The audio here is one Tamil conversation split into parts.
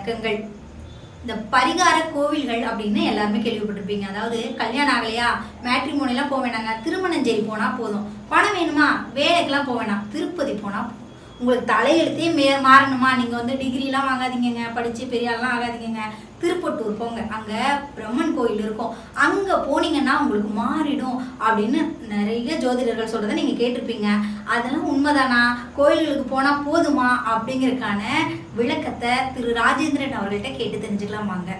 வணக்கங்கள். இந்த பரிகார கோவில்கள் அப்படின்னு எல்லாருமே கேள்விப்பட்டிருப்பீங்க. அதாவது கல்யாணம் ஆகலையா? மேட்ரிமோனிலாம் போக வேணாங்க. திருமணஞ்சேரி போனால் போதும். பணம் வேணுமா? வேலைக்கெல்லாம் போக வேணாம். திருப்பதி போனால் போதும் உங்களுக்கு தலையெழுத்தே மே மாறணுமா? நீங்கள் வந்து டிகிரிலாம் வாங்காதீங்கங்க படித்து பெரிய ஆள்லாம் திருப்பட்டூர் போங்க. அங்கே பிரம்மன் கோயில் இருக்கும். அங்கே போனீங்கன்னா உங்களுக்கு மாறிடும் அப்படின்னு நிறைய ஜோதிடர்கள் சொல்கிறத நீங்கள் கேட்டிருப்பீங்க. அதெல்லாம் உண்மைதானா? கோயில்களுக்கு போனால் போதுமா? அப்படிங்கிறதுக்கான விளக்கத்தை திரு. ராஜேந்திரன் அவர்கள்ட்ட கேட்டு தெரிஞ்சுக்கலாம் வாங்க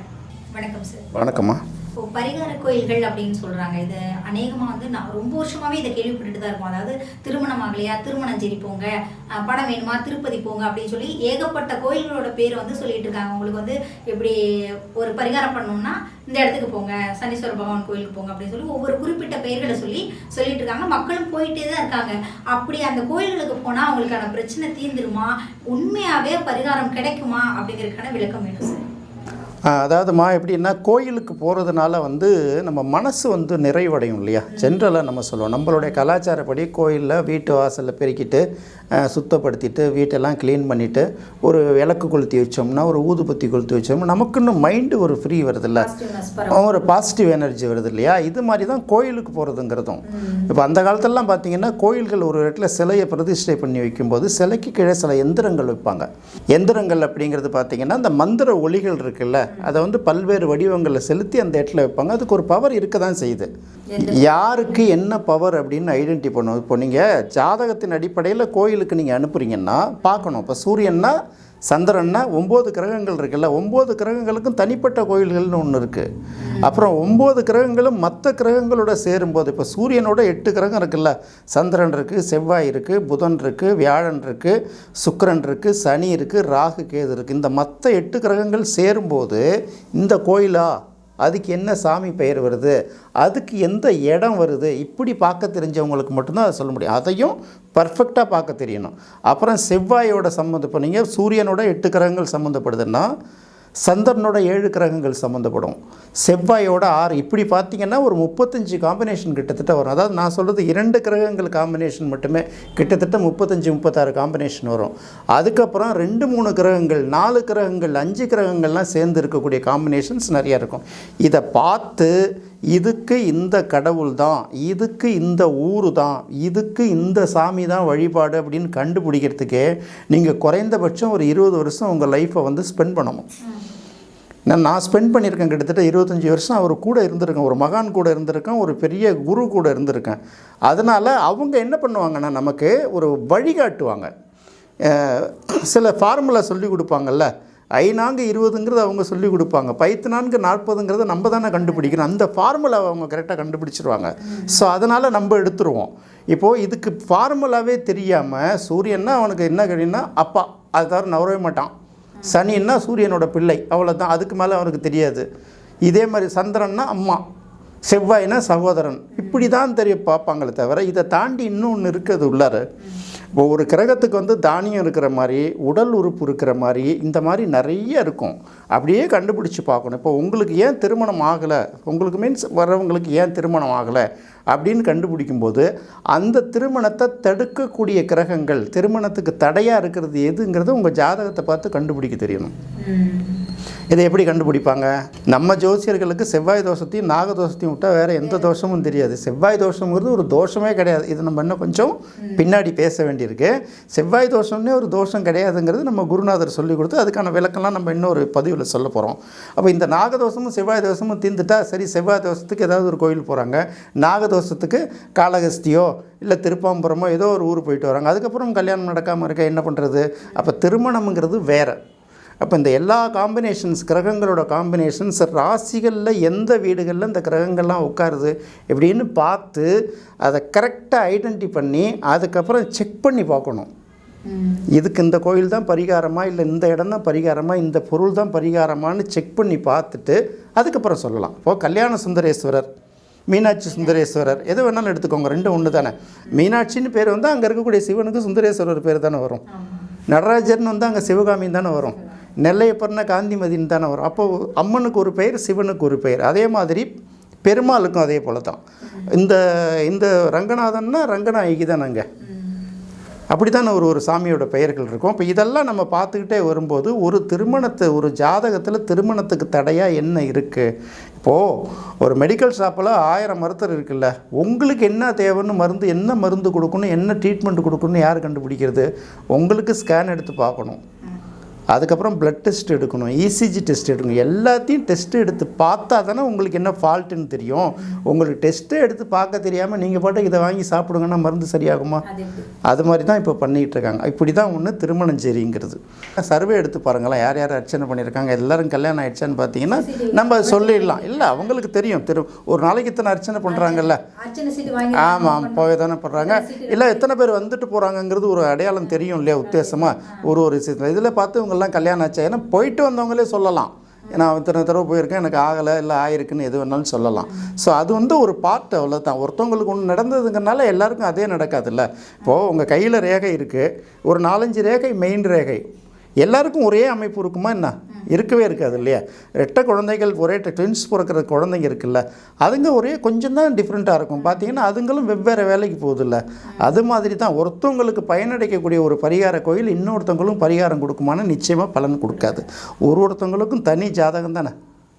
வணக்கம் சார். வணக்கம்மா. இப்போ பரிகார கோயில்கள் அப்படின்னு சொல்றாங்க. இது அநேகமாக வந்து நான் ரொம்ப வருஷமாவே இதை கேள்விப்பட்டுட்டு தான் இருக்கும். அதாவது திருமணம் ஆகலையா? திருமணஞ்சேரி போங்க. படம் வேணுமா? திருப்பதி போங்க அப்படின்னு சொல்லி ஏகப்பட்ட கோயில்களோட பேர் வந்து சொல்லிட்டு இருக்காங்க. உங்களுக்கு வந்து எப்படி ஒரு பரிகாரம் பண்ணணும்னா இந்த இடத்துக்கு போங்க. சனீஸ்வர பகவான் கோயிலுக்கு போங்க அப்படின்னு சொல்லி ஒவ்வொரு குறிப்பிட்ட பெயர்களை சொல்லி சொல்லிட்டு இருக்காங்க. மக்களும் போயிட்டே தான் இருக்காங்க. அப்படி அந்த கோயில்களுக்கு போனா அவங்களுக்கான பிரச்சனை தீர்ந்துருமா? உண்மையாவே பரிகாரம் கிடைக்குமா? அப்படிங்கிறதுக்கான விளக்கம் வேணும் சார். அதாவதுமா எப்படின்னா கோயிலுக்கு போகிறதுனால வந்து நம்ம மனசு வந்து நிறைவடையும் இல்லையா? ஜென்ரலாக நம்ம சொல்லுவோம். நம்மளுடைய கலாச்சாரப்படி கோயிலில் வீட்டு வாசலில் பெருக்கிட்டு சுத்தப்படுத்திட்டு வீட்டெல்லாம் க்ளீன் பண்ணிவிட்டு ஒரு விளக்கு கொளுத்தி வச்சோம்னா ஒரு ஊதுபத்தி கொளுத்தி வச்சோம்னா நமக்குன்னு மைண்டு ஒரு ஃப்ரீ பரவாயில்ல. ஒரு பாசிட்டிவ் எனர்ஜி வருது இல்லையா? இது மாதிரி தான் கோயிலுக்கு போகிறதுங்கிறதும் இப்போ அந்த காலத்துலலாம் பார்த்தீங்கன்னா கோயில்கள் ஒரு இடத்துல சிலையை பிரதிஷ்டை பண்ணி வைக்கும்போது சிலைக்கு கீழே சில எந்திரங்கள் வைப்பாங்க. எந்திரங்கள் அப்படிங்கிறது பார்த்தீங்கன்னா அந்த மந்திர ஒளிகள் இருக்குல்ல அதை வந்து பல்வேறு வடிவங்களில் செலுத்தி அந்த இடத்துல வைப்பாங்க. அதுக்கு ஒரு பவர் இருக்க தான் செய்யுது யாருக்கு என்ன பவர் அப்படின்னு ஐடென்டி பண்ணும் இப்போ நீங்கள் ஜாதகத்தின் அடிப்படையில் கோயிலுக்கு நீங்கள் அனுப்புறீங்கன்னா பார்க்கணும். இப்போ சூரியன்னா சந்திரன்னா ஒம்பது கிரகங்கள் இருக்குல்ல ஒம்பது கிரகங்களுக்கும் தனிப்பட்ட கோயில்கள்னு ஒன்று இருக்குது அப்புறம் ஒம்பது கிரகங்களும் மற்ற கிரகங்களோட சேரும்போது இப்போ சூரியனோட எட்டு கிரகம் இருக்குல்ல சந்திரன் இருக்குது செவ்வாய் இருக்குது புதன் இருக்குது வியாழன் இருக்குது சுக்கரன் இருக்குது சனி இருக்குது ராகு கேது இருக்குது இந்த மற்ற எட்டு கிரகங்கள் சேரும்போது இந்த கோயிலா? அதுக்கு என்ன சாமி பெயர் வருது? அதுக்கு எந்த இடம் வருது? இப்படி பார்க்க தெரிஞ்சவங்களுக்கு மட்டும்தான் அதை சொல்ல முடியும். அதையும் பர்ஃபெக்டாக பார்க்க தெரியணும். அப்புறம் செவ்வாயோட சம்மந்தம் இப்போ நீங்கள் சூரியனோட எட்டு கிரகங்கள் சம்மந்தப்படுதுன்னா சந்திரனோட ஏழு கிரகங்கள் சம்மந்தப்படும் செவ்வாயோட ஆறு. இப்படி பார்த்தீங்கன்னா ஒரு முப்பத்தஞ்சு காம்பினேஷன் கிட்டத்தட்ட வரும். அதாவது நான் சொல்கிறது இரண்டு கிரகங்கள் காம்பினேஷன் மட்டுமே கிட்டத்தட்ட முப்பத்தஞ்சு முப்பத்தாறு காம்பினேஷன் வரும். அதுக்கப்புறம் ரெண்டு மூணு கிரகங்கள் நாலு கிரகங்கள் அஞ்சு கிரகங்கள்லாம் சேர்ந்து இருக்கக்கூடிய காம்பினேஷன்ஸ் நிறையா இருக்கும். இதை பார்த்து இதுக்கு இந்த கடவுள் தான் இதுக்கு இந்த ஊர் தான் இதுக்கு இந்த சாமி தான் வழிபாடு அப்படின்னு கண்டுபிடிக்கிறதுக்கே நீங்கள் குறைந்தபட்சம் ஒரு இருபது வருஷம் உங்கள் லைஃப்பை வந்து ஸ்பெண்ட் பண்ணணும். நான் நான் ஸ்பெண்ட் பண்ணியிருக்கேன் கிட்டத்தட்ட இருபத்தஞ்சி வருஷம். அவர் கூட இருந்திருக்கேன். ஒரு மகான் கூட இருந்திருக்கேன். ஒரு பெரிய குரு கூட இருந்திருக்கேன். அதனால் அவங்க என்ன பண்ணுவாங்கன்னா நமக்கு ஒரு வழிகாட்டுவாங்க. சில ஃபார்முலா சொல்லி கொடுப்பாங்கல்ல? ஐநான்கு இருபதுங்கிறது அவங்க சொல்லி கொடுப்பாங்க. பைத்து நான்கு நாற்பதுங்கிறத நம்ம தானே கண்டுபிடிக்கணும். அந்த ஃபார்முலாவை அவங்க கரெக்டாக கண்டுபிடிச்சிருவாங்க. ஸோ அதனால் நம்ம எடுத்துருவோம். இப்போது இதுக்கு ஃபார்முலாவே தெரியாமல் சூரியன்னா அவனுக்கு என்ன கேட்டீங்கன்னா அப்பா அது தவிர நவரவே மாட்டான். சனின்னா சூரியனோட பிள்ளை அவ்வளோதான் அதுக்கு மேலே அவனுக்கு தெரியாது. இதே மாதிரி சந்திரன்னா அம்மா செவ்வாய்னா சகோதரன். இப்படி தான் தெரிய பார்ப்பாங்களே தவிர இதை தாண்டி இன்னொன்று இருக்குது உள்ளார. இப்போ ஒரு கிரகத்துக்கு வந்து தானியம் இருக்கிற மாதிரி உடல் உறுப்பு இருக்கிற மாதிரி இந்த மாதிரி நிறைய இருக்கும். அப்படியே கண்டுபிடிச்சி பார்க்கணும். இப்போ உங்களுக்கு ஏன் திருமணம் ஆகலை? உங்களுக்கு மீன்ஸ் வர்றவங்களுக்கு ஏன் திருமணம் ஆகலை? அப்படின்னு கண்டுபிடிக்கும்போது அந்த திருமணத்தை தடுக்கக்கூடிய கிரகங்கள் திருமணத்துக்கு தடையாக இருக்கிறது எதுங்கிறது உங்கள் ஜாதகத்தை பார்த்து கண்டுபிடிக்க தெரியணும். இதை எப்படி கண்டுபிடிப்பாங்க? நம்ம ஜோசியர்களுக்கு செவ்வாய் தோஷத்தையும் நாக தோஷத்தையும் விட்டால் வேறு எந்த தோஷமும் தெரியாது. செவ்வாய் தோஷங்கிறது ஒரு தோஷமே கிடையாது. இது நம்ம இன்னும் கொஞ்சம் பின்னாடி பேச வேண்டியிருக்கு. செவ்வாய் தோஷம்னே ஒரு தோஷம் கிடையாதுங்கிறது நம்ம குருநாதர் சொல்லி கொடுத்து அதுக்கான விளக்கம்லாம் நம்ம இன்னொரு பதிவில் சொல்ல போகிறோம் அப்போ இந்த நாகதோஷமும் செவ்வாய் தோஷமும் தீர்ந்துட்டா சரி செவ்வாய் தோஷத்துக்கு ஏதாவது ஒரு கோயில் போகிறாங்க நாகதோஷத்துக்கு காளகஸ்தியோ இல்லை திருப்பாம்புரமோ ஏதோ ஒரு ஊர் போயிட்டு வராங்க. அதுக்கப்புறம் கல்யாணம் நடக்காமல் இருக்க என்ன பண்ணுறது அப்போ திருமணம்ங்கிறது வேறு. அப்போ இந்த எல்லா காம்பினேஷன்ஸ் கிரகங்களோட காம்பினேஷன்ஸ் ராசிகளில் எந்த வீடுகளில் இந்த கிரகங்கள்லாம் உட்காருது இப்படின்னு பார்த்து அதை கரெக்டாக ஐடென்டி பண்ணி அதுக்கப்புறம் செக் பண்ணி பார்க்கணும். இதுக்கு இந்த கோயில் தான் பரிகாரமா இல்லை இந்த இடம் தான் பரிகாரமா இந்த பொருள் தான் பரிகாரமான்னு செக் பண்ணி பார்த்துட்டு அதுக்கப்புறம் சொல்லலாம். இப்போது கல்யாண சுந்தரேஸ்வரர் மீனாட்சி சுந்தரேஸ்வரர் எது வேணாலும் எடுத்துக்கோங்க ரெண்டும் ஒன்று தானே. மீனாட்சின்னு பேர் வந்து அங்கே இருக்கக்கூடிய சிவனுக்கு சுந்தரேஸ்வரர் பேர் தானே வரும். நடராஜர்னு வந்து அங்கே சிவகாமின்னு தானே வரும். நெல்லையப்பர்னா காந்திமதின்னு தானே வரும். அப்போ அம்மனுக்கு ஒரு பெயர் சிவனுக்கு ஒரு பெயர். அதே மாதிரி பெருமாளுக்கும் அதே போல தான். இந்த இந்த ரங்கநாதன்னா ரங்கநாயகி தான் அங்கே. அப்படி ஒரு ஒரு சாமியோட பெயர்கள் இருக்கும். இப்போ இதெல்லாம் நம்ம பார்த்துக்கிட்டே வரும்போது ஒரு திருமணத்தை ஒரு ஜாதகத்தில் திருமணத்துக்கு தடையாக என்ன இருக்குது இப்போது ஒரு மெடிக்கல் ஷாப்பில் ஆயிரம் மருத்துவர் இருக்குல்ல. உங்களுக்கு என்ன தேவைன்னு மருந்து என்ன மருந்து கொடுக்கணும் என்ன ட்ரீட்மெண்ட் கொடுக்கணும்னு யார் கண்டுபிடிக்கிறது? உங்களுக்கு ஸ்கேன் எடுத்து பார்க்கணும். அதுக்கப்புறம் பிளட் டெஸ்ட் எடுக்கணும் இசிஜி டெஸ்ட் எடுக்கணும் எல்லாத்தையும் டெஸ்ட் எடுத்து பார்த்தா தானே உங்களுக்கு என்ன ஃபால்ட்டுன்னு தெரியும். உங்களுக்கு டெஸ்ட்டே எடுத்து பார்க்க தெரியாமல் நீங்கள் பாட்டுக்கு இதை வாங்கி சாப்பிடுங்கன்னா மருந்து சரியாகுமா? அது மாதிரி தான் இப்போ பண்ணிகிட்டு இருக்காங்க. இப்படி தான் ஒன்று திருமணஞ்சேரிங்கிறது சர்வே எடுத்து பாருங்களேன் யார் யார் அர்ச்சனை பண்ணியிருக்காங்க எல்லாரும் கல்யாணம் ஆயிடுச்சான்னு பார்த்தீங்கன்னா நம்ம சொல்லிடலாம். இல்லை அவங்களுக்கு தெரியும். திரு ஒரு நாளைக்கு இத்தனை அர்ச்சனை பண்ணுறாங்கல்ல ஆமாம் போய் தானே பண்ணுறாங்க இல்லை எத்தனை பேர் வந்துட்டு போகிறாங்கங்கிறது ஒரு அடையாளம் தெரியும் இல்லையா உத்தேசமாக ஒரு ஒரு விஷயத்தில். இதில் பார்த்து இவங்கெல்லாம் கல்யாணம் ஆச்சு. ஏன்னா போயிட்டு வந்தவங்களே சொல்லலாம். நான் இத்தனை தடவை போயிருக்கேன் எனக்கு ஆகலை இல்லை ஆயிருக்குன்னு எது வேணாலும் சொல்லலாம். ஸோ அது வந்து ஒரு பார்ட் அவ்வளோதான் ஒருத்தவங்களுக்கு ஒன்று நடந்ததுங்கிறனால எல்லாருக்கும் அதே நடக்காதுல்ல. இப்போது உங்கள் கையில் ரேகை இருக்குது ஒரு நாலஞ்சு ரேகை மெயின் ரேகை. எல்லாருக்கும் ஒரே அமைப்பு இருக்குமா என்ன? இருக்கவே இருக்காது இல்லையா? ரெட்டை குழந்தைகள் ஒரே ட்வின்ஸ் பிறக்கிற குழந்தைங்க இருக்குல்ல அதுங்க ஒரே கொஞ்சம் தான் டிஃப்ரெண்ட்டாக இருக்கும். பார்த்தீங்கன்னா அதுங்களும் வெவ்வேறு வேலைக்கு போகுதுல்ல. அது மாதிரி தான் ஒருத்தவங்களுக்கு பயனடைக்கக்கூடிய ஒரு பரிகார கோயில் இன்னொருத்தவங்களும் பரிகாரம் கொடுக்குமான்னு நிச்சயமாக பலன் கொடுக்காது. ஒரு ஒருத்தவங்களுக்கும் தனி ஜாதகம் தானே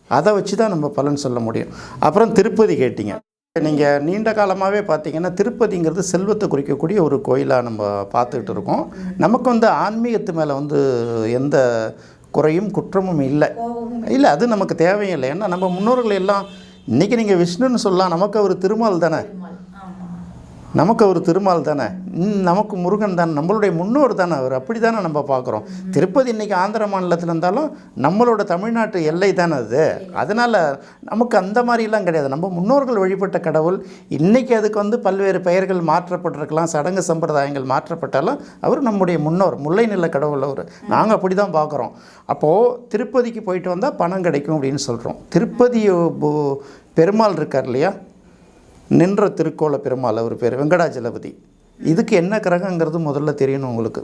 அதை வச்சு தான் நம்ம பலன் சொல்ல முடியும். அப்புறம் திருப்பதி கேட்டிங்க. நீங்கள் நீண்ட காலமாகவே பார்த்தீங்கன்னா திருப்பதிங்கிறது செல்வத்தை குறிக்கக்கூடிய ஒரு கோயிலாக நம்ம பார்த்துக்கிட்டு இருக்கோம். நமக்கு வந்து ஆன்மீகத்து மேலே வந்து எந்த குறையும் குற்றமும் இல்லை. இல்லை அது நமக்கு தேவையில்லை. ஏன்னா நம்ம முன்னோர்கள் எல்லாம் இன்றைக்கி நீங்கள் விஷ்ணுன்னு சொல்லலாம் நமக்கு அவர் திருமால் தானே? நமக்கு அவர் திருமால் தானே? நமக்கு முருகன் தானே நம்மளுடைய முன்னோர் தானே அவர். அப்படி தானே நம்ம பார்க்குறோம். திருப்பதி இன்றைக்கி ஆந்திர மாநிலத்தில் இருந்தாலும் நம்மளோட தமிழ்நாட்டு எல்லை தானே அது. அதனால் நமக்கு அந்த மாதிரிலாம் கிடையாது. நம்ம முன்னோர்கள் வழிபட்ட கடவுள் இன்றைக்கி அதுக்கு வந்து பல்வேறு பெயர்கள் மாற்றப்பட்டிருக்கலாம் சடங்கு சம்பிரதாயங்கள் மாற்றப்பட்டாலும் அவர் நம்முடைய முன்னோர் முல்லை நில கடவுள் அவர். நாங்கள் அப்படி தான் பார்க்குறோம். அப்போது திருப்பதிக்கு போயிட்டு வந்தால் பணம் கிடைக்கும் அப்படின்னு சொல்கிறோம் திருப்பதி பு- பெருமாள் இருக்கார் இல்லையா? நின்ற திருக்கோல பெருமாள் அவர் பேர் வெங்கடாஜலபதி. இதுக்கு என்ன கிரகங்கிறது முதல்ல தெரியணும் உங்களுக்கு.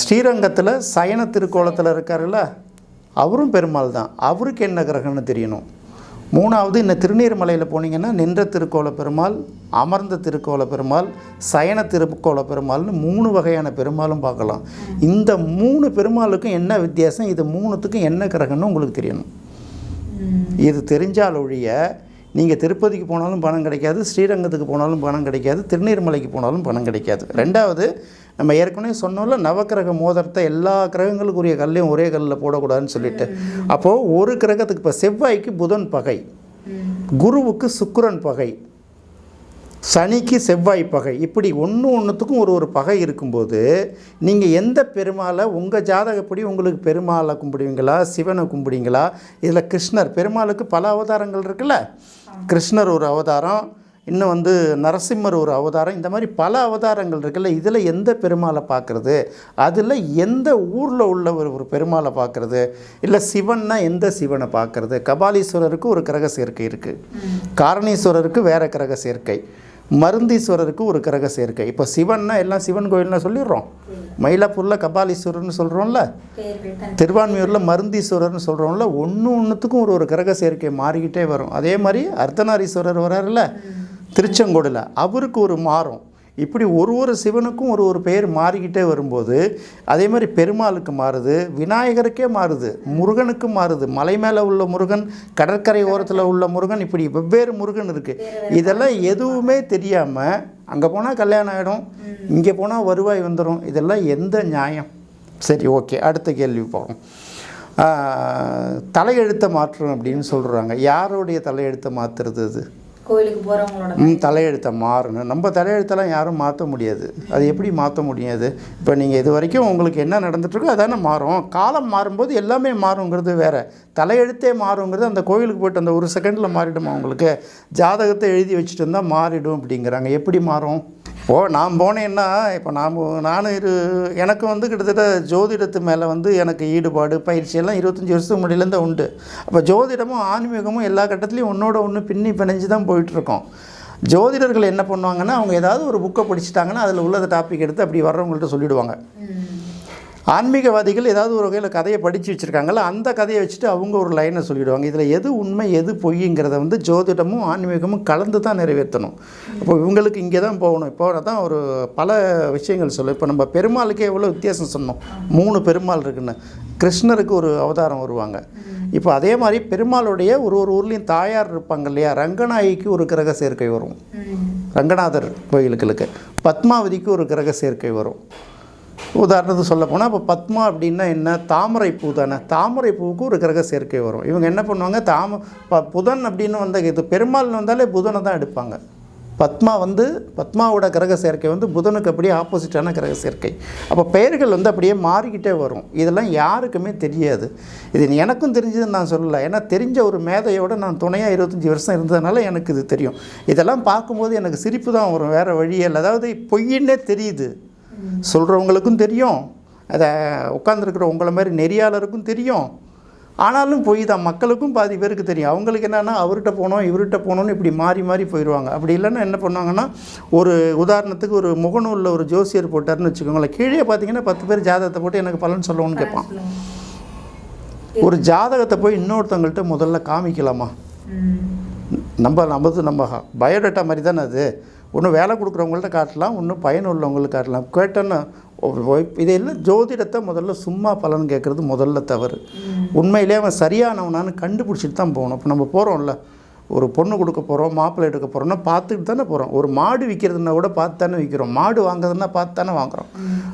ஸ்ரீரங்கத்தில் சயன திருக்கோலத்தில் இருக்காருல்ல அவரும் பெருமாள் தான். அவருக்கு என்ன கிரகம்னு தெரியணும். மூணாவது இந்த திருநீர்மலையில் போனீங்கன்னா நின்ற திருக்கோல பெருமாள் அமர்ந்த திருக்கோல பெருமாள் சயன திருக்கோல பெருமாள்னு மூணு வகையான பெருமாளும் பார்க்கலாம். இந்த மூணு பெருமாளுக்கும் என்ன வித்தியாசம் இது மூணுத்துக்கும் என்ன கிரகம்னு உங்களுக்கு தெரியணும். இது தெரிஞ்சால் ஒழிய நீங்கள் திருப்பதிக்கு போனாலும் பணம் கிடைக்காது ஸ்ரீரங்கத்துக்கு போனாலும் பணம் கிடைக்காது திருநீர்மலைக்கு போனாலும் பணம் கிடைக்காது. ரெண்டாவது நம்ம ஏற்கனவே சொன்னோம்ல நவக்கிரக மோதிரத்தை எல்லா கிரகங்களுக்குரிய கல்லையும் ஒரே கல்லில் போடக்கூடாதுன்னு சொல்லிட்டு. அப்போது ஒரு கிரகத்துக்கு இப்போ செவ்வாய்க்கு புதன் பகை குருவுக்கு சுக்கரன் பகை. சனிக்கு செவ்வாய் பகை. இப்படி ஒன்று ஒன்றுத்துக்கும் ஒரு ஒரு பகை இருக்கும்போது நீங்கள் எந்த பெருமாளை உங்கள் ஜாதகப்படி உங்களுக்கு பெருமாளை கும்பிடுவீங்களா சிவனை கும்பிடுவீங்களா? இதில் கிருஷ்ணர் பெருமாளுக்கு பல அவதாரங்கள் இருக்குல்ல? கிருஷ்ணர் ஒரு அவதாரம் இன்னும் வந்து நரசிம்மர் ஒரு அவதாரம் இந்த மாதிரி பல அவதாரங்கள் இருக்குல்ல? இதில் எந்த பெருமாளை பார்க்குறது? அதில் எந்த ஊரில் உள்ள ஒரு ஒரு பெருமாளை பார்க்குறது? இல்லை சிவன்னா எந்த சிவனை பார்க்குறது? கபாலீஸ்வரருக்கு ஒரு கிரக சேர்க்கை இருக்குது காரணீஸ்வரருக்கு வேற கிரக சேர்க்கை. மருந்தீஸ்வரருக்கு ஒரு கிரக சேர்க்கை. இப்போ சிவன்னா எல்லாம் சிவன் கோயில்னு சொல்லிடுறோம். மயிலாப்பூரில் கபாலீஸ்வரர்னு சொல்கிறோம்ல திருவான்மையூரில் மருந்தீஸ்வரர்னு சொல்கிறோம்ல ஒன்று ஒன்றுத்துக்கும் ஒரு ஒரு கிரக சேர்க்கை மாறிக்கிட்டே வரும். அதே மாதிரி அர்த்தநாரீஸ்வரர் வராருல்ல. திருச்செங்கோடில். அவருக்கு ஒரு மாறும். இப்படி ஒரு ஒரு சிவனுக்கும் ஒரு ஒரு பெயர் மாறிக்கிட்டே வரும்போது அதே மாதிரி பெருமாளுக்கு மாறுது விநாயகருக்கே மாறுது முருகனுக்கு மாறுது. மலை மேலே உள்ள முருகன் கடற்கரை ஓரத்தில் உள்ள முருகன் இப்படி வெவ்வேறு முருகன் இருக்குது இதெல்லாம் எதுவுமே தெரியாமல் அங்கே போனால் கல்யாணம் ஆகிடும் இங்கே போனால் வருவாய் வந்துடும் இதெல்லாம் எந்த நியாயம்? சரி ஓகே. அடுத்த கேள்வி போகிறோம் தலையெழுத்தை மாற்றம் அப்படின்னு சொல்கிறாங்க யாருடைய தலையெழுத்தை மாற்றுறது அது? கோயிலுக்கு போகிறவங்களோட தலையெழுத்தை மாறணும். நம்ம தலையெழுத்தெல்லாம் யாரும் மாற்ற முடியாது. அது எப்படி மாற்ற முடியாது இப்போ நீங்கள் இது வரைக்கும் உங்களுக்கு என்ன நடந்துட்டுருக்கோ அதானே மாறும். காலம் மாறும்போது எல்லாமே மாறுங்கிறது வேறு. தலையெழுத்தே மாறுங்கிறது அந்த கோயிலுக்கு போயிட்டு அந்த ஒரு செகண்டில் மாறிடுமா உங்களுக்கு? ஜாதகத்தை எழுதி வச்சுட்டு இருந்தால் மாறிடும் அப்படிங்கிறாங்க. எப்படி மாறும்? ஓ நான் போனேன்னா இப்போ நான் நானும் இரு எனக்கு வந்து கிட்டத்தட்ட ஜோதிடத்து மேலே வந்து எனக்கு ஈடுபாடு பயிற்சி எல்லாம் இருபத்தஞ்சி வருஷத்துக்கு முன்னாடியிலேருந்து உண்டு. அப்போ ஜோதிடமும் ஆன்மீகமும் எல்லா கட்டத்துலேயும் ஒன்றோட ஒன்று பின்னி பிணைஞ்சு தான் போயிட்டுருக்கோம். ஜோதிடர்கள் என்ன பண்ணுவாங்கன்னா அவங்க ஏதாவது ஒரு புக்கை படிச்சுட்டாங்கன்னா அதில் உள்ளத டாபிக் எடுத்து அப்படி வர்றவங்கள்ட்ட சொல்லிடுவாங்க. ஆன்மீகவாதிகள் ஏதாவது ஒரு வகையில் கதையை படித்து வச்சுருக்காங்கல்ல அந்த கதையை வச்சுட்டு அவங்க ஒரு லைனை சொல்லிடுவாங்க. இதில் எது உண்மை எது பொய்ங்கிறத வந்து ஜோதிடமும் ஆன்மீகமும் கலந்து தான் நிறைவேற்றணும். அப்போ இவங்களுக்கு இங்கே தான் போகணும். இப்போ தான் ஒரு பல விஷயங்கள் சொல்லும் இப்போ நம்ம பெருமாளுக்கே எவ்வளோ வித்தியாசம் சொன்னோம். மூணு பெருமாள் இருக்குன்னு. கிருஷ்ணருக்கு ஒரு அவதாரம் வருவாங்க. இப்போ அதே மாதிரி பெருமாளுடைய ஒரு ஒரு ஊர்லேயும் தாயார் இருப்பாங்க இல்லையா? ரங்கநாயகிக்கு ஒரு கிரக சேர்க்கை வரும். ரங்கநாதர் கோயிலுக்களுக்கு பத்மாவதிக்கு ஒரு கிரக சேர்க்கை வரும். உதாரணத்துக்கு சொல்ல போனால் இப்போ பத்மா அப்படின்னா என்ன? தாமரை பூ தானே. தாமரை பூவுக்கு ஒரு கிரக சேர்க்கை வரும். இவங்க என்ன பண்ணுவாங்க? தாம ப- புதன் அப்படின்னு வந்த இது பெருமாள்னு வந்தாலே புதனை தான் எடுப்பாங்க. பத்மா வந்து பத்மாவோட கிரக சேர்க்கை வந்து புதனுக்கு அப்படியே ஆப்போசிட்டான கிரக சேர்க்கை. அப்போ பெயர்கள் வந்து அப்படியே மாறிக்கிட்டே வரும். இதெல்லாம் யாருக்குமே தெரியாது. இது எனக்கும் தெரிஞ்சதுன்னு நான் சொல்லலை. ஏன்னா தெரிஞ்ச ஒரு மேதையோட நான் துணையாக இருபத்தஞ்சி வருஷம் இருந்ததுனால எனக்கு இது தெரியும். இதெல்லாம் பார்க்கும்போது எனக்கு சிரிப்பு தான் வரும். வேறு வழியே இல்லை. அதாவது பொய்ன்னே தெரியுது. சொல்கிறவங்களுக்கும் தெரியும். அதை உட்காந்துருக்கிற உங்களை மாதிரி நெறியாளருக்கும் தெரியும். ஆனாலும் பொய் தான் மக்களுக்கும் பாதி பேருக்கு தெரியும். அவங்களுக்கு என்னென்னா அவர்கிட்ட போனோம் இவர்கிட்ட போனோம்னு இப்படி மாறி மாறி போயிடுவாங்க அப்படி இல்லைன்னா என்ன பண்ணுவாங்கன்னா ஒரு உதாரணத்துக்கு ஒரு முகநூலில் ஒரு ஜோசியர் போட்டார்னு வச்சுக்கோங்களேன். கீழே பார்த்தீங்கன்னா பத்து பேர் ஜாதகத்தை போட்டு எனக்கு பலன் சொல்லணும்னு கேட்பான். ஒரு ஜாதகத்தை போய் இன்னொருத்தவங்கள்ட்ட முதல்ல காமிக்கலாமா? நம்ம நமது நம்ம பயோடேட்டா மாதிரி தானே அது. ஒன்று வேலை கொடுக்குறவங்கள்ட்ட காட்டலாம் ஒன்று பயன் உள்ளவங்களுக்கு காட்டலாம். கேட்டோன்னா இதெல்லாம் ஜோதிடத்தை முதல்ல சும்மா பலன் கேட்குறது முதல்ல தவறு. உண்மையிலே அவன் சரியானவனான்னு கண்டுபிடிச்சிட்டு தான் போகணும். இப்போ நம்ம போகிறோம்ல ஒரு பொண்ணு கொடுக்க போகிறோம் மாப்பிள்ளை எடுக்க போகிறோம்னா பார்த்துட்டு தானே போகிறோம் ஒரு மாடு விற்கிறதுனா கூட பார்த்து தானே விற்கிறோம் மாடு வாங்குறதுன்னா பார்த்து தானே வாங்குறோம்.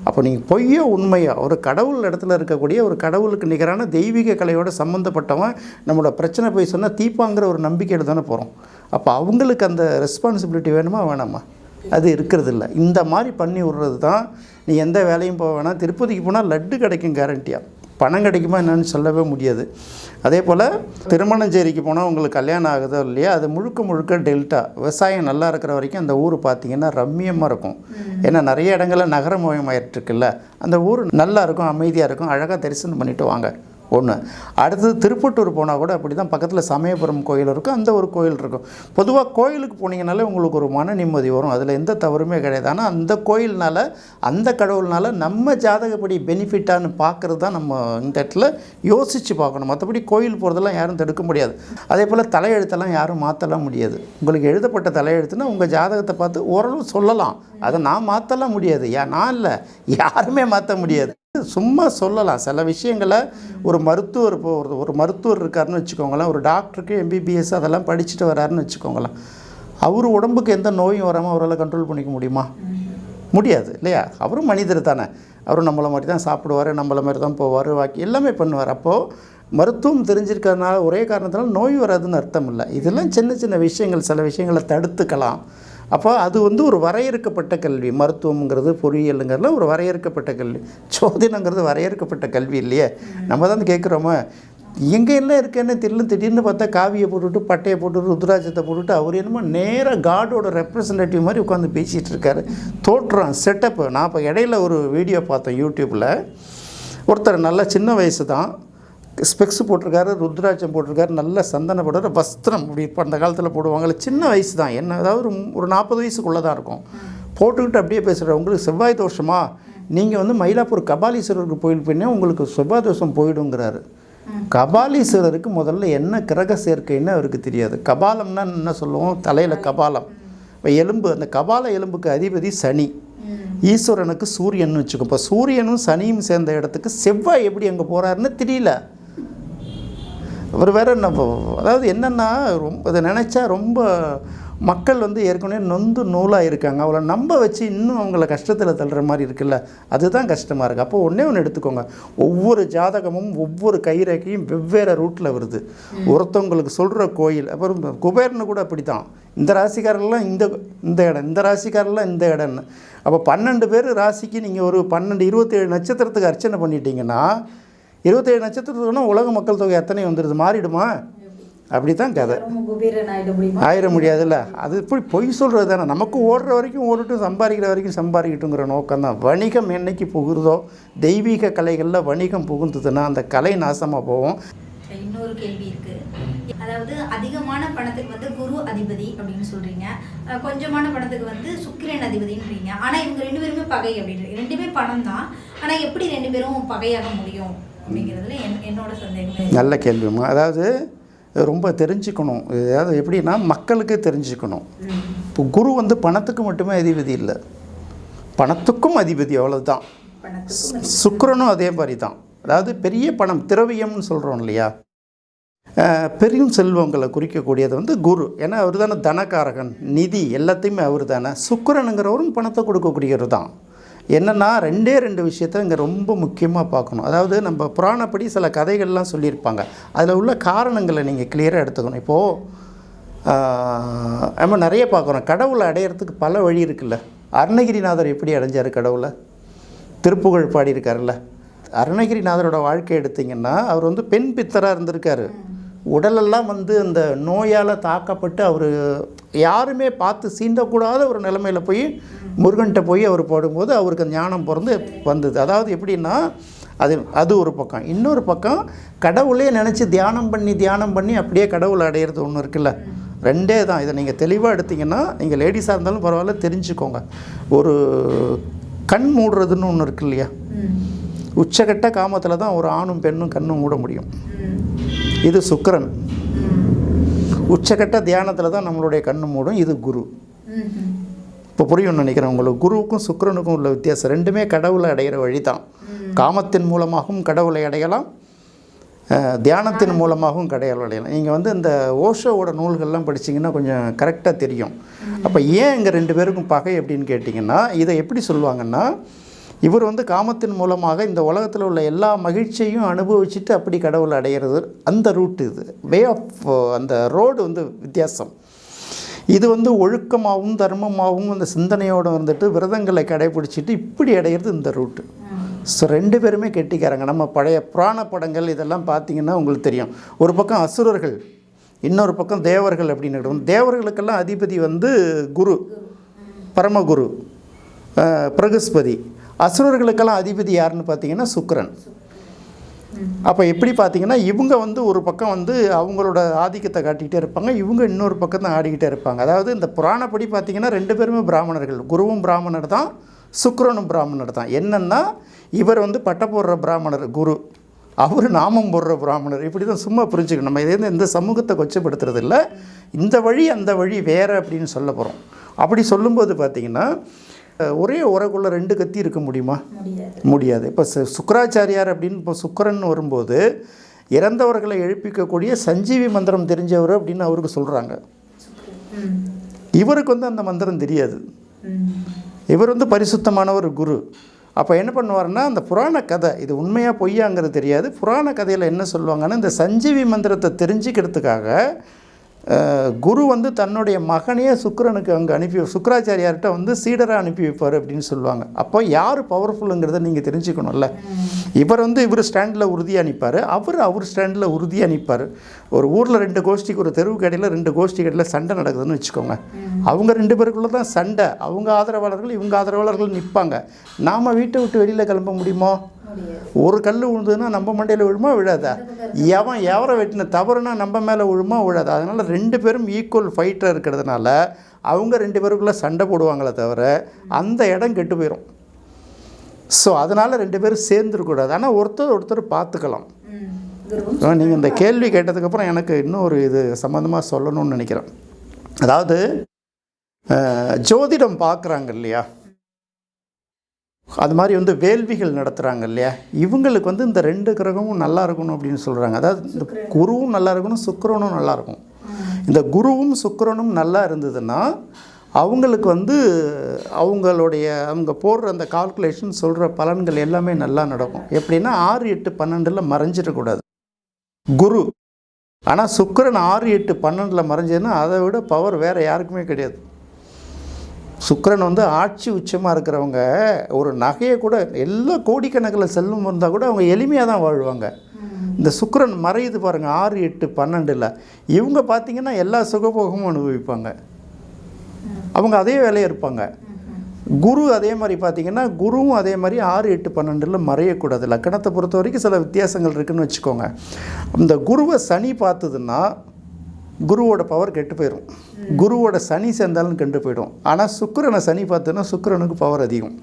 அப்போ நீங்கள் பொய்யோ உண்மையோ ஒரு கடவுள் இடத்துல இருக்கக்கூடிய ஒரு கடவுளுக்கு நிகரான தெய்வீக கலையோட சம்மந்தப்பட்டவன் நம்மளோட பிரச்சனை போய் சொன்னால் தீப்பாங்கிற ஒரு நம்பிக்கையில் தானே போகிறோம் அப்போ அவங்களுக்கு அந்த ரெஸ்பான்சிபிலிட்டி வேணுமா? வேணாமா? அது இருக்கிறது இல்லை இந்த மாதிரி பண்ணி விடுறது தான் நீ எந்த வேலையும் போக வேணாம். திருப்பதிக்கு போனால் லட்டு கிடைக்கும் கேரண்டியாக பணம் கிடைக்குமா என்னன்னு சொல்லவே முடியாது. அதே போல் திருமணஞ்சேரிக்கு போனால் உங்களுக்கு கல்யாணம் ஆகுதோ இல்லையா அது முழுக்க முழுக்க டெல்டா. விவசாயம் நல்லா இருக்கிற வரைக்கும் அந்த ஊர் பார்த்திங்கன்னா ரம்மியமாக இருக்கும். ஏன்னா நிறைய இடங்களில் நகரமயமாயிட்டுருக்குல்ல அந்த ஊர் நல்லா இருக்கும் அமைதியாக இருக்கும். அழகாக தரிசனம் பண்ணிட்டு வாங்க. ஒன்று அடுத்தது திருப்பட்டூர் போனால் கூட அப்படி தான் பக்கத்தில் சமயபுரம் கோயில் இருக்கும். அந்த ஒரு கோயில் இருக்கும். பொதுவாக கோயிலுக்கு போனீங்கனாலே உங்களுக்கு ஒரு மன நிம்மதி வரும். அதில் எந்த தவறுமே கிடையாது. ஆனால் அந்த கோயில்னால அந்த கடவுள்னால நம்ம ஜாதகப்படி பெனிஃபிட்டான்னு பார்க்குறது தான் நம்ம இந்த இடத்துல யோசித்து பார்க்கணும். மற்றபடி கோயில் போகிறதெல்லாம் யாரும் தடுக்க முடியாது. அதே போல் தலையெழுத்தெல்லாம் யாரும் மாற்றலாம் முடியாது. உங்களுக்கு எழுதப்பட்ட தலையெழுத்துனா உங்கள் ஜாதகத்தை பார்த்து ஓரளவு சொல்லலாம். அதை நான் மாற்றலாம் முடியாது. ஏன் நான் இல்லை. யாருமே மாற்ற முடியாது. சும்மா சொல்லலாம். சில விஷயங்களை ஒரு மருத்துவர் இப்போ ஒரு ஒரு மருத்துவர் இருக்காருன்னு வச்சுக்கோங்களேன். ஒரு டாக்டருக்கு எம்பிபிஎஸ் அதெல்லாம் படிச்சுட்டு வராருன்னு வச்சுக்கோங்களேன். அவர் உடம்புக்கு எந்த நோயும் வராமல் அவரால் கண்ட்ரோல் பண்ணிக்க முடியுமா? முடியாது இல்லையா? அவரும் மனிதர் தானே. அவரும் நம்மளை மாதிரி தான் சாப்பிடுவார் நம்மளை மாதிரி தான் போவார் வாக்கி எல்லாமே பண்ணுவார். அப்போது மருத்துவம் தெரிஞ்சிருக்கிறதுனால ஒரே காரணத்தினால நோய் வராதுன்னு அர்த்தம் இல்லை. இதெல்லாம் சின்ன சின்ன விஷயங்கள். சில விஷயங்களை தடுத்துக்கலாம். அப்போ அது வந்து ஒரு வரையறுக்கப்பட்ட கல்வி. மருத்துவம்ங்கிறது பொறியியலுங்கிறதுல ஒரு வரையறுக்கப்பட்ட கல்வி. சோதனைங்கிறது வரையறுக்கப்பட்ட கல்வி இல்லையே? நம்ம தான் கேட்குறோமா? எங்கே எல்லாம் இருக்கேன்னு தெரியல திடீர்னு பார்த்தா காவியை போட்டுட்டு பட்டையை போட்டுட்டு ருத்ராஜத்தை போட்டுட்டு அவர் என்னமோ நேராக காடோட ரெப்ரசன்டேட்டிவ் மாதிரி உட்காந்து பேசிகிட்டு இருக்காரு. தோற்றம் செட்டப்பு நான் இப்போ இடையில ஒரு வீடியோ பார்த்தேன் யூடியூப்பில் ஒருத்தர் நல்ல சின்ன வயசு தான். ஸ்பெக்ஸ் போட்டிருக்காரு ருத்ராட்சம் போட்டிருக்காரு நல்ல சந்தன போடுற வஸ்திரம் இப்படி இப்போ அந்த காலத்தில் போடுவாங்கல்ல சின்ன வயசு தான். என்ன அதாவது ஒரு ஒரு நாற்பது வயசுக்குள்ளே தான் இருக்கும். போட்டுக்கிட்டு அப்படியே பேசுகிற உங்களுக்கு செவ்வாய் தோஷமா? நீங்கள் வந்து மயிலாப்பூர் கபாலீஸ்வரருக்கு கோயில் போயினா உங்களுக்கு செவ்வாய் தோஷம் போயிடுங்கிறாரு. கபாலீஸ்வரருக்கு முதல்ல என்ன கிரக சேர்க்கைன்னு அவருக்கு தெரியாது. கபாலம்னா என்ன சொல்லுவோம்? தலையில் கபாலம். இப்போ எலும்பு அந்த கபால எலும்புக்கு அதிபதி சனி. ஈஸ்வரனுக்கு சூரியன் வச்சுக்கோ இப்போ சூரியனும் சனியும் சேர்ந்த இடத்துக்கு செவ்வாய் எப்படி அங்கே போகிறாருன்னு தெரியல. அவர் வேற என்ன அதாவது என்னென்னா ரொம்ப இதை நினச்சா ரொம்ப மக்கள் வந்து ஏற்கனவே நொந்து நூலாக இருக்காங்க அவளை நம்ப வச்சு இன்னும் அவங்கள கஷ்டத்தில் தள்ளுற மாதிரி இருக்குல்ல? அதுதான் கஷ்டமாக இருக்குது அப்போ ஒன்றே ஒன்று எடுத்துக்கோங்க. ஒவ்வொரு ஜாதகமும் ஒவ்வொரு கைரேகையும் வெவ்வேறு ரூட்டில் வருது. ஒருத்தவங்களுக்கு சொல்கிற கோயில் அப்புறம் குபேரனு கூட அப்படி தான் இந்த ராசிக்காரெல்லாம் இந்த இந்த இடம் இந்த ராசிக்காரெல்லாம் இந்த இடம்னு. அப்போ பன்னெண்டு பேர் ராசிக்கு நீங்கள் ஒரு பன்னெண்டு இருபத்தேழு நட்சத்திரத்துக்கு அர்ச்சனை பண்ணிட்டீங்கன்னா இருபத்தேழு நட்சத்திரத்துக்குன்னா உலக மக்கள் தொகை எத்தனை வந்துடுது மாறிடுமா? அப்படி தான் கதை ஆயிட முடியாதுல்ல. அது இப்படி பொய் சொல்கிறது தானே. நமக்கு ஓடுற வரைக்கும் ஓடட்டும் சம்பாதிக்கிற வரைக்கும் சம்பாதிக்கட்டுங்கிற நோக்கம் தான் வணிகம் என்னைக்கு புகுறதோ தெய்வீக கலைகளில் வணிகம் புகுந்ததுன்னா அந்த கலை நாசமாக போகும். இன்னொரு கேள்வி இருக்கு. அதாவது அதிகமான பணத்துக்கு வந்து குரு அதிபதி அப்படின்னு சொல்றீங்க. கொஞ்சமான பணத்துக்கு வந்து சுக்கிரன் அதிபதின்றீங்க. ஆனா இவங்க ரெண்டு பேருமே பகை அப்படின்றீங்க ரெண்டுமே பணம் தான் ஆனா எப்படி ரெண்டு பேரும் பகையாக முடியும்? அப்படிங்கிறதுல என் என்னோட சந்தேகம் நல்ல கேள்விம்மா அதாவது ரொம்ப தெரிஞ்சுக்கணும். அதாவது எப்படின்னா மக்களுக்கு தெரிஞ்சுக்கணும். இப்போ குரு வந்து பணத்துக்கு மட்டுமே அதிபதி இல்லை. பணத்துக்கும் அதிபதி பணத்துக்கும் சுக்கிரனும் அதே மாதிரி தான் அதாவது பெரிய பணம் திரவியம்னு சொல்கிறோம் இல்லையா? பெரும் செல்வங்களை குறிக்கக்கூடியது வந்து குரு. ஏன்னா அவர் தானே தனக்காரகன் நிதி எல்லாத்தையுமே அவர் தானே சுக்கிரனுங்கிறவரும் பணத்தை கொடுக்கக்கூடியவர் தான் என்னென்னா ரெண்டே ரெண்டு விஷயத்த இங்கே ரொம்ப முக்கியமாக பார்க்கணும். அதாவது நம்ம புராணப்படி சில கதைகள்லாம் சொல்லியிருப்பாங்க. அதில் உள்ள காரணங்களை நீங்கள் கிளியராக எடுத்துக்கணும். இப்போது நம்ம நிறைய பார்க்குறோம். கடவுளை அடையிறதுக்கு பல வழி இருக்குல்ல. அருணகிரிநாதர் எப்படி அடைஞ்சார் கடவுளை? திருப்புகழ் பாடியிருக்காருல்ல. அருணகிரிநாதரோட வாழ்க்கை எடுத்தீங்கன்னா அவர் வந்து பெண் பித்தராக இருந்திருக்காரு. உடலெல்லாம் வந்து அந்த நோயால் தாக்கப்பட்டு அவர் யாருமே பார்த்து சீண்டக்கூடாத ஒரு நிலைமையில் போய் முருகன்கிட்ட போய் அவர் போடும்போது அவருக்கு ஞானம் பிறந்து வந்தது. அதாவது எப்படின்னா அது அது ஒரு பக்கம். இன்னொரு பக்கம் கடவுளே நினச்சி தியானம் பண்ணி தியானம் பண்ணி அப்படியே கடவுளை அடையிறது ஒன்று இருக்குல்ல. ரெண்டே தான். இதை நீங்கள் தெளிவாக எடுத்தீங்கன்னா நீங்கள் லேடிஸாக இருந்தாலும் பரவாயில்ல தெரிஞ்சுக்கோங்க. ஒரு கண் மூடுறதுன்னு ஒன்று இருக்கு இல்லையா? உச்சகட்ட காமத்தில் தான் ஒரு ஆணும் பெண்ணும் கண்ணும் மூட முடியும். இது சுக்கரன். உச்சகட்ட தியானத்தில் தான் நம்மளுடைய கண்ணு மூடும் இது குரு. இப்போ புரியும்னு நினைக்கிறேன் உங்களுக்கு. குருவுக்கும் சுக்கரனுக்கும் உள்ள வித்தியாசம். ரெண்டுமே கடவுளை அடைகிற வழி தான் காமத்தின் மூலமாகவும் கடவுளை அடையலாம் தியானத்தின் மூலமாகவும் கடையால் அடையலாம். நீங்கள் வந்து இந்த ஓஷோவோட நூல்கள்லாம் படிச்சிங்கன்னா கொஞ்சம் கரெக்டாக தெரியும். அப்போ ஏன் இங்கே ரெண்டு பேருக்கும் பகை அப்படின்னு கேட்டிங்கன்னா இதை எப்படி சொல்லுவாங்கன்னா இவர் வந்து காமத்தின் மூலமாக இந்த உலகத்தில் உள்ள எல்லா மகிழ்ச்சியையும் அனுபவிச்சுட்டு அப்படி கடவுளை அடையிறது அந்த ரூட் இது. வே ஆஃப் uh, அந்த ரோடு வந்து வித்தியாசம். இது வந்து ஒழுக்கமாகவும் தர்மமாகவும் அந்த சிந்தனையோடு வந்துட்டு விரதங்களை கடைபிடிச்சிட்டு இப்படி அடையிறது இந்த ரூட்டு ஸோ ரெண்டு பேருமே கெட்டிக்காரங்க. நம்ம பழைய புராண படங்கள் இதெல்லாம் பார்த்தீங்கன்னா உங்களுக்கு தெரியும். ஒரு பக்கம் அசுரர்கள் இன்னொரு பக்கம் தேவர்கள் அப்படின்னு தேவர்களுக்கெல்லாம் அதிபதி வந்து குரு பரமகுரு பிரகஸ்பதி. அசுரர்களுக்கெல்லாம் அதிபதி யாருன்னு பார்த்தீங்கன்னா சுக்கரன். அப்போ எப்படி பார்த்தீங்கன்னா இவங்க வந்து ஒரு பக்கம் வந்து அவங்களோட ஆதிக்கத்தை காட்டிக்கிட்டே இருப்பாங்க இவங்க இன்னொரு பக்கம் தான் ஆடிக்கிட்டே இருப்பாங்க. அதாவது இந்த புராணப்படி பார்த்தீங்கன்னா ரெண்டு பேருமே பிராமணர்கள். குருவும் பிராமணர் தான் சுக்கரனும் பிராமணர் தான். என்னென்னா இவர் வந்து பட்டை போடுற பிராமணர் குரு. அவர் நாமம் போடுற பிராமணர். இப்படி தான் சும்மா புரிஞ்சுக்கணும். நம்ம இதுலேருந்து எந்த சமூகத்தை கொச்சப்படுத்துறது இல்லை இந்த வழி அந்த வழி வேறு அப்படின்னு சொல்ல போகிறோம் அப்படி சொல்லும்போது பார்த்தீங்கன்னா ஒரே உரக்குள்ள ரெண்டு கத்தி இருக்க முடியுமா? முடியாது. இப்போ சுக்கராச்சாரியார் அப்படின்னு இப்போ சுக்கரன் வரும்போது இறந்தவர்களை எழுப்பிக்கக்கூடிய சஞ்சீவி மந்திரம் தெரிஞ்சவர் அப்படின்னு அவருக்கு சொல்கிறாங்க இவருக்கு வந்து அந்த மந்திரம் தெரியாது. இவர் வந்து பரிசுத்தமானவர் குரு. அப்போ என்ன பண்ணுவார்னா அந்த புராண கதை இது உண்மையாக பொய்யாங்கிறது தெரியாது. புராண கதையில் என்ன சொல்லுவாங்கன்னா இந்த சஞ்சீவி மந்திரத்தை தெரிஞ்சுக்கிறதுக்காக குரு வந்து தன்னுடைய மகனையே சுக்கரனுக்கு அங்கே அனுப்பி சுக்கராச்சாரியார்கிட்ட வந்து சீடராக அனுப்பி வைப்பார் அப்படின்னு சொல்லுவாங்க. அப்போ யார் பவர்ஃபுல்லுங்கிறத நீங்கள் தெரிஞ்சுக்கணும்ல. இவர் வந்து இவர் ஸ்டாண்டில் உறுதியாக நிற்பார் அவர் அவர் ஸ்டாண்டில் உறுதியாக நிற்பார் ஒரு ஊரில் ரெண்டு கோஷ்டிக்கு ஒரு தெருவு கடையில் ரெண்டு கோஷ்டி கடையில் சண்டை நடக்குதுன்னு வச்சுக்கோங்க. அவங்க ரெண்டு பேருக்குள்ள தான் சண்டை. அவங்க ஆதரவாளர்கள் இவங்க ஆதரவாளர்கள் நிற்பாங்க நாம் வீட்டை விட்டு வெளியில் கிளம்ப முடியுமோ? ஒரு கல் விழுந்ததுன்னா நம்ம மண்டையில் விழுமா விழாதா? எவன் எவரை வெட்டின தவறுனா நம்ம மேலே விழுமா விழாதா? அதனால் ரெண்டு பேரும் ஈக்குவல் ஃபைட்டாக இருக்கிறதுனால அவங்க ரெண்டு பேருக்குள்ளே சண்டை போடுவாங்களே தவிர அந்த இடம் கெட்டு போயிடும் ஸோ அதனால் ரெண்டு பேரும் சேர்ந்துருக்கூடாது ஆனால் ஒருத்தர் ஒருத்தர் பார்த்துக்கலாம். நீங்கள் இந்த கேள்வி கேட்டதுக்கப்புறம் எனக்கு இன்னும் ஒரு இது சம்மந்தமாக சொல்லணும்னு நினைக்கிறேன். அதாவது ஜோதிடம் பார்க்குறாங்க இல்லையா? அது மாதிரி வந்து வேள்விகள் நடத்துகிறாங்க இல்லையா? இவங்களுக்கு வந்து இந்த ரெண்டு கிரகமும் நல்லா இருக்கணும் அப்படின்னு சொல்கிறாங்க அதாவது இந்த குருவும் நல்லா இருக்கணும் சுக்கிரனும் நல்லா இருக்கும். இந்த குருவும் சுக்கிரனும் நல்லா இருந்ததுன்னா அவங்களுக்கு வந்து அவங்களுடைய அவங்க போடுற அந்த கால்குலேஷன் சொல்கிற பலன்கள் எல்லாமே நல்லா நடக்கும். எப்படின்னா ஆறு எட்டு பன்னெண்டில் மறைஞ்சிடக்கூடாது குரு. ஆனால் சுக்கிரன் ஆறு எட்டு பன்னெண்டில் மறைஞ்சதுன்னா அதை விட பவர் வேறு யாருக்குமே கிடையாது. சுக்கரன் வந்து ஆட்சி உச்சமாக இருக்கிறவங்க ஒரு நகையை கூட எல்லா கோடிக்கணக்கில் செல்வம் இருந்தால் கூட அவங்க எளிமையாக தான் வாழ்வாங்க. இந்த சுக்கரன் மறையுது பாருங்கள் ஆறு எட்டு பன்னெண்டில். இவங்க பார்த்தீங்கன்னா எல்லா சுகபோகமும் அனுபவிப்பாங்க. அவங்க அதே வேலையை இருப்பாங்க. குரு அதே மாதிரி பார்த்தீங்கன்னா குருவும் அதே மாதிரி ஆறு எட்டு பன்னெண்டில் மறையக்கூடாது லக்கணத்தை பொறுத்த வரைக்கும் சில வித்தியாசங்கள் இருக்குன்னு வச்சுக்கோங்க. இந்த குருவை சனி பார்த்ததுன்னா குருவோட பவர் கெட்டு போயிடும் குருவோட சனி சேர்ந்தாலும் கெட்டு போயிடும். ஆனால் சுக்கிரனை சனி பார்த்தோன்னா சுக்கிரனுக்கு பவர் அதிகம்.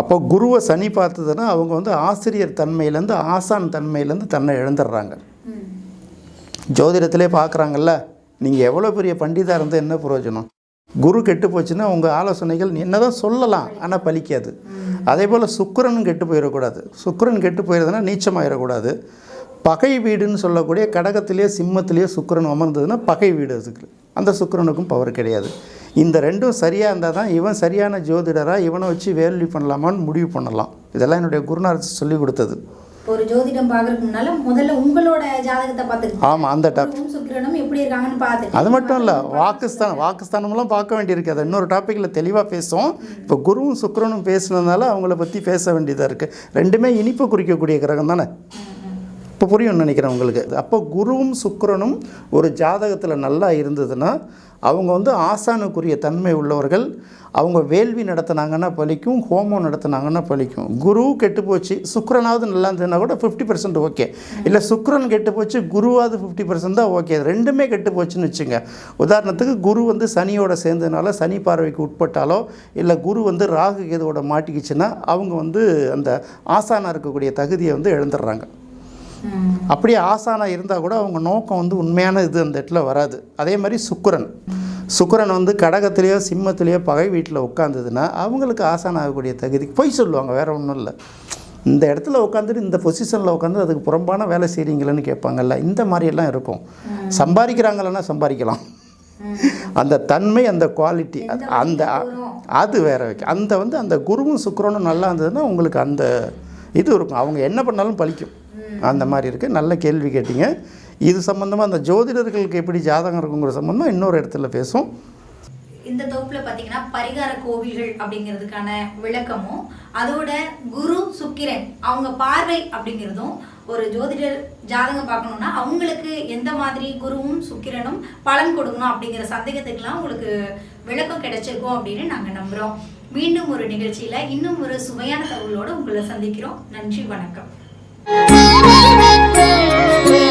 அப்போ குருவை சனி பார்த்ததுன்னா அவங்க வந்து ஆசிரியர் தன்மையிலேருந்து ஆசான் தன்மையிலேருந்து தன்னை இழந்துடுறாங்க. ஜோதிடத்திலே பார்க்குறாங்கல்ல நீங்கள் எவ்வளோ பெரிய பண்டிதாக இருந்தால் என்ன பிரயோஜனம் குரு கெட்டு போச்சுன்னா உங்கள் ஆலோசனைகள் நீ என்னதான் சொல்லலாம் ஆனால் பலிக்காது. அதே போல் சுக்கிரனும் கெட்டு போயிடக்கூடாது. சுக்கரன் கெட்டு போயிடுதுன்னா நீச்சமாயிடக்கூடாது. பகை வீடுன்னு சொல்லக்கூடிய கடகத்திலேயே சிம்மத்திலேயே சுக்கிரன் அமர்ந்ததுன்னா பகை வீடு அதுக்கு. அந்த சுக்கிரனுக்கும் பவர் கிடையாது. இந்த ரெண்டும் சரியாக இருந்தால் தான் இவன் சரியான ஜோதிடராக இவனை வச்சு வேல்யூ பண்ணலாமான்னு முடிவு பண்ணலாம். இதெல்லாம் என்னுடைய குருநாதர் சொல்லி கொடுத்தது. ஒரு ஜோதிடம் பார்க்கறதுக்கு முன்னால முதல்ல உங்களோட ஜாதகத்தை பார்த்துக்கிட்டு ஆமாம் அந்த டாப் சுக்கிரனும் எப்படி இருக்காங்கன்னு பார்த்துட்டு அது மட்டும் இல்லை வாக்குஸ்தானம் வாக்குஸ்தானம்லாம் பார்க்க வேண்டியிருக்கு. அதை இன்னொரு டாப்பிக்கில் தெளிவாக பேசுவோம். இப்போ குருவும் சுக்கிரனும் பேசுனதுனால அவங்கள பற்றி பேச வேண்டியதாக இருக்குது ரெண்டுமே இனிப்பு குறிக்கக்கூடிய கிரகம் தானே? இப்போ புரியும்னு நினைக்கிறேன் உங்களுக்கு. அப்போ குருவும் சுக்கரனும் ஒரு ஜாதகத்தில் நல்லா இருந்ததுன்னா அவங்க வந்து ஆசானுக்குரிய தன்மை உள்ளவர்கள் அவங்க வேள்வி நடத்துனாங்கன்னா பலிக்கும் ஹோமம் நடத்தினாங்கன்னா பலிக்கும். குரு கெட்டு போச்சு சுக்கரனாவது நல்லா இருந்ததுன்னா கூட ஃபிஃப்டி பர்சன்ட் ஓகே இல்லை சுக்கரன் கெட்டு போச்சு குருவாவது ஃபிஃப்டி பர்சன்ட் தான் ஓகே ரெண்டுமே கெட்டு போச்சுன்னு வச்சுங்க. உதாரணத்துக்கு குரு வந்து சனியோட சேர்ந்ததுனால சனி பார்வைக்கு உட்பட்டாலோ இல்லை குரு வந்து ராகு கேதுவோட மாட்டிக்கிச்சுன்னா அவங்க வந்து அந்த ஆசானாக இருக்கக்கூடிய தகுதியை வந்து இழந்துடுறாங்க. அப்படியே ஆசானாக இருந்தால் கூட அவங்க நோக்கம் வந்து உண்மையான இது அந்த இடத்துல வராது. அதே மாதிரி சுக்கிரன். சுக்கிரன் வந்து கடகத்திலேயோ சிம்மத்திலேயோ பகை வீட்டில் உட்காந்ததுன்னா அவங்களுக்கு ஆசான் ஆகக்கூடிய தகுதி பொய் சொல்லுவாங்க வேற ஒன்றும் இல்லை. இந்த இடத்துல உட்காந்துட்டு இந்த பொசிஷனில் உட்காந்து அதுக்கு புறம்பான வேலை செய்கிறீங்களன்னு கேட்பாங்கல்ல இந்த மாதிரியெல்லாம் இருக்கும். சம்பாதிக்கிறாங்களன்னா சம்பாதிக்கலாம். அந்த தன்மை அந்த குவாலிட்டி அந்த அது வேற வைக்க அந்த வந்து அந்த குருவும் சுக்கிரனும் நல்லா இருந்ததுன்னா உங்களுக்கு அந்த இது இருக்கும். அவங்க என்ன பண்ணாலும் பலிக்கும் அந்த மாதிரி இருக்குது நல்ல கேள்வி கேட்டீங்க. இது சம்மந்தமாக அந்த ஜோதிடர்களுக்கு எப்படி ஜாதகம் இருக்குங்கிற சம்மந்தமாக இன்னொரு இடத்துல பேசும் இந்த தொகுப்புல பாத்தீங்கன்னா பரிகார கோவில்கள் அப்படிங்கிறதுக்கான விளக்கமும் அதோட குரு சுக்கிரன் அவங்க பார்வை அப்படிங்கிறதும் ஒரு ஜோதிடர் ஜாதகம் பார்க்கணும்னா அவங்களுக்கு எந்த மாதிரி குருவும் சுக்கிரனும் பலன் கொடுக்கணும் அப்படிங்கிற சந்தேகத்துக்கெல்லாம் உங்களுக்கு விளக்கம் கிடைச்சிருக்கும் அப்படின்னு நாங்க நம்புறோம். மீண்டும் ஒரு நிகழ்ச்சியில இன்னும் ஒரு சுவையான தகவலோட உங்களை சந்திக்கிறோம். நன்றி வணக்கம். Thank you.